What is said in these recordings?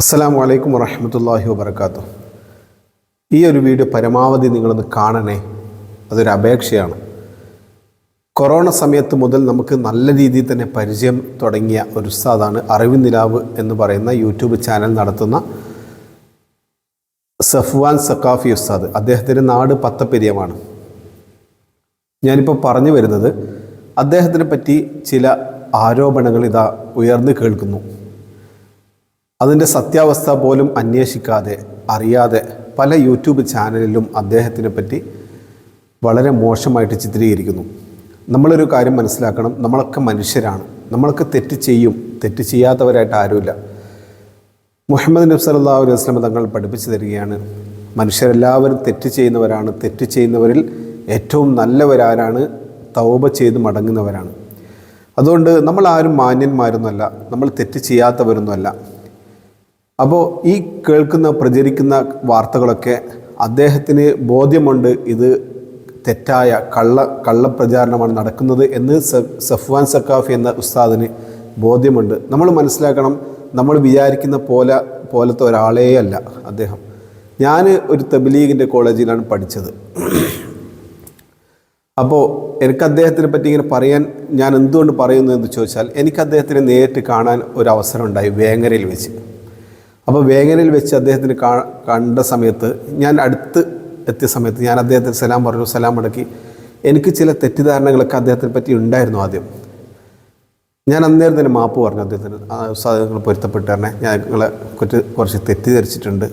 അസ്സാം വലൈക്കും വറഹമത്തല്ലാഹി വബർക്കാത്തു ഈ ഒരു വീഡിയോ പരമാവധി നിങ്ങളൊന്ന് കാണണേ. അതൊരു അപേക്ഷയാണ്. കൊറോണ സമയത്ത് മുതൽ നമുക്ക് നല്ല രീതിയിൽ തന്നെ പരിചയം തുടങ്ങിയ ഒരു ഉസ്താദാണ് അറിവ് നിലാവ് എന്ന് പറയുന്ന യൂട്യൂബ് ചാനൽ നടത്തുന്ന സഫ്വാൻ സക്കാഫി ഉസ്താദ്. അദ്ദേഹത്തിന്റെ നാട് പത്തപ്പെരിയമാണ്. ഞാനിപ്പോൾ പറഞ്ഞു വരുന്നത് അദ്ദേഹത്തിനെ പറ്റി ചില ആരോപണങ്ങൾ ഇതാ ഉയർന്നു കേൾക്കുന്നു. അതിന്റെ സത്യാവസ്ഥ പോലും അന്വേഷിക്കാതെ അറിയാതെ പല യൂട്യൂബ് ചാനലിലും അദ്ദേഹത്തിനെ പറ്റി വളരെ മോശമായിട്ട് ചിത്രീകരിക്കുന്നു. നമ്മളൊരു കാര്യം മനസ്സിലാക്കണം. നമ്മളൊക്കെ മനുഷ്യരാണ്. നമ്മളൊക്കെ തെറ്റ് ചെയ്യും. തെറ്റ് ചെയ്യാത്തവരായിട്ട് ആരുമില്ല. മുഹമ്മദ് നബി സല്ലല്ലാഹു അലൈഹി വസല്ലം തങ്ങൾ പഠിപ്പിച്ചു തരികയാണ് മനുഷ്യരെല്ലാവരും തെറ്റ് ചെയ്യുന്നവരാണ്. തെറ്റ് ചെയ്യുന്നവരിൽ ഏറ്റവും നല്ലവരാരാണ് തൗബ ചെയ്ത് മടങ്ങുന്നവരാണ്. അതുകൊണ്ട് നമ്മൾ ആരും മാന്യന്മാരൊന്നുമല്ല. നമ്മൾ തെറ്റ് ചെയ്യാത്തവരൊന്നുമല്ല. അപ്പോൾ ഈ കേൾക്കുന്ന പ്രചരിക്കുന്ന വാർത്തകളൊക്കെ അദ്ദേഹത്തിന് ബോധ്യമുണ്ട്. ഇത് തെറ്റായ കള്ള കള്ളപ്രചാരണമാണ് നടക്കുന്നത് എന്ന് സഫ്വാൻ സക്കാഫി എന്ന ഉസ്താദിന് ബോധ്യമുണ്ട്. നമ്മൾ മനസ്സിലാക്കണം നമ്മൾ വിചാരിക്കുന്ന പോലെ പോലത്തെ ഒരാളേ അല്ല അദ്ദേഹം. ഞാൻ ഒരു തബ്ലീഗിന്റെ കോളേജിലാണ് പഠിച്ചത്. അപ്പോൾ എനിക്ക് അദ്ദേഹത്തിനെ പറ്റി ഇങ്ങനെ പറയാൻ ഞാൻ എന്തുകൊണ്ട് പറയുന്നു എന്ന് ചോദിച്ചാൽ എനിക്ക് അദ്ദേഹത്തിനെ നേരിട്ട് കാണാൻ ഒരു അവസരം ഉണ്ടായി വേങ്ങരയിൽ വെച്ച്. അപ്പോൾ വേങ്ങനിൽ വെച്ച് അദ്ദേഹത്തിന് കണ്ട സമയത്ത് ഞാൻ അടുത്ത് എത്തിയ സമയത്ത് ഞാൻ അദ്ദേഹത്തിന് സലാം പറഞ്ഞു സലാം മടക്കി എനിക്ക് ചില തെറ്റിദ്ധാരണകളൊക്കെ അദ്ദേഹത്തിനെ പറ്റി ഉണ്ടായിരുന്നു ആദ്യം. ഞാൻ അന്നേരം തന്നെ മാപ്പ് പറഞ്ഞു അദ്ദേഹത്തിന് സാധനങ്ങൾ പൊരുത്തപ്പെട്ട് തന്നെ ഞാൻ നിങ്ങളെ കുറച്ച് കുറച്ച് തെറ്റിദ്ധരിച്ചിട്ടുണ്ട്.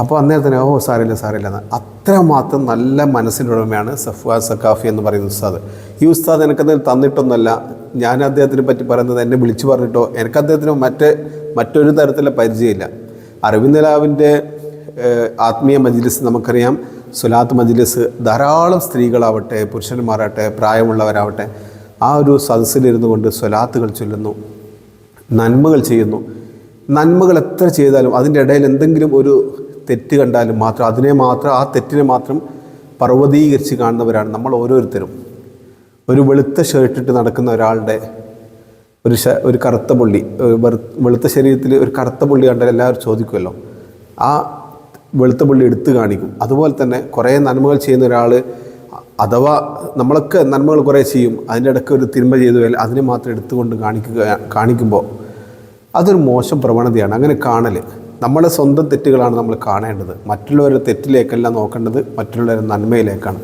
അപ്പോൾ അന്നേരം തന്നെ ഓ സാറില്ല സാറില്ല എന്ന്. അത്രമാത്രം നല്ല മനസ്സിന്റെ ഉടമയാണ് സഫ്വാ സക്കാഫി എന്ന് പറയുന്ന ഉസ്താദ്. ഈ ഉസ്താദ് എനിക്കത് തന്നിട്ടൊന്നുമല്ല ഞാൻ അദ്ദേഹത്തിനെ പറ്റി പറയുന്നത് എന്നെ വിളിച്ചു പറഞ്ഞിട്ടോ? എനിക്ക് അദ്ദേഹത്തിന് മറ്റ് മറ്റൊരു തരത്തിലുള്ള പരിചയമില്ല. അറിവിന്ദലാവിന്റെ ആത്മീയ മജ്ലിസ് നമുക്കറിയാം. സുലാത്ത് മജ്ലിസ് ധാരാളം സ്ത്രീകളാവട്ടെ പുരുഷന്മാരാവട്ടെ പ്രായമുള്ളവരാവട്ടെ ആ ഒരു സദസ്സിലിരുന്നു കൊണ്ട് സ്വലാത്തുകൾ ചൊല്ലുന്നു നന്മകൾ ചെയ്യുന്നു. നന്മകൾ എത്ര ചെയ്താലും അതിന്റെ ഇടയിൽ എന്തെങ്കിലും ഒരു തെറ്റ് കണ്ടാലും മാത്രം അതിനെ മാത്രം ആ തെറ്റിനെ മാത്രം പർവതീകരിച്ച് കാണുന്നവരാണ് നമ്മൾ ഓരോരുത്തരും. ഒരു വെളുത്ത ഷർട്ടിട്ട് നടക്കുന്ന ഒരാളുടെ ഒരു ശ ഒരു കറുത്ത പുള്ളി വെളുത്ത ശരീരത്തിൽ ഒരു കറുത്ത പുള്ളി കണ്ടാൽ എല്ലാവരും ചോദിക്കുമല്ലോ. ആ വെളുത്ത പുള്ളി എടുത്തു കാണിക്കും. അതുപോലെ തന്നെ കുറേ നന്മകൾ ചെയ്യുന്ന ഒരാൾ അഥവാ നമ്മളൊക്കെ നന്മകൾ കുറേ ചെയ്യും അതിന്റെ ഇടയ്ക്ക് ഒരു തിന്മ ചെയ്തു പോയാൽ അതിനെ മാത്രം എടുത്തുകൊണ്ട് കാണിക്കുക കാണിക്കുമ്പോൾ അതൊരു മോശം പ്രവണതയാണ്. അങ്ങനെ കാണൽ നമ്മളെ സ്വന്തം തെറ്റുകളാണ് നമ്മൾ കാണേണ്ടത്. മറ്റുള്ളവരുടെ തെറ്റിലേക്കല്ല നോക്കേണ്ടത് മറ്റുള്ളവരുടെ നന്മയിലേക്കാണ്.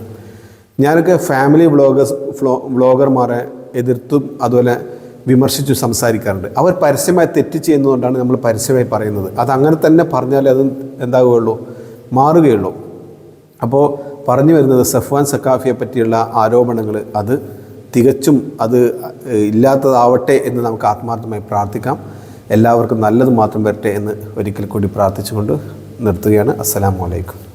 ഞാനൊക്കെ ഫാമിലി വ്ളോഗേഴ്സ് ഫ്ലോ വ്ളോഗർമാരെ എതിർത്തും അതുപോലെ വിമർശിച്ചു സംസാരിക്കാറുണ്ട്. അവർ പരസ്യമായി തെറ്റ് ചെയ്യുന്നതുകൊണ്ടാണ് നമ്മൾ പരസ്യമായി പറയുന്നത്. അത് അങ്ങനെ തന്നെ പറഞ്ഞാലേ അത് എന്താകുകയുള്ളൂ? മാറുകയുള്ളൂ. അപ്പോൾ പറഞ്ഞു വരുന്നത് സഫ്വാൻ സക്കാഫിയെ പറ്റിയുള്ള ആരോപണങ്ങൾ അത് തികച്ചും അത് ഇല്ലാത്തതാവട്ടെ എന്ന് നമുക്ക് ആത്മാർത്ഥമായി പ്രാർത്ഥിക്കാം. എല്ലാവർക്കും നല്ലത് മാത്രം വരട്ടെ എന്ന് ഒരിക്കൽ കൂടി പ്രാർത്ഥിച്ചുകൊണ്ട് നിർത്തുകയാണ്. അസ്സലാമു അലൈക്കും.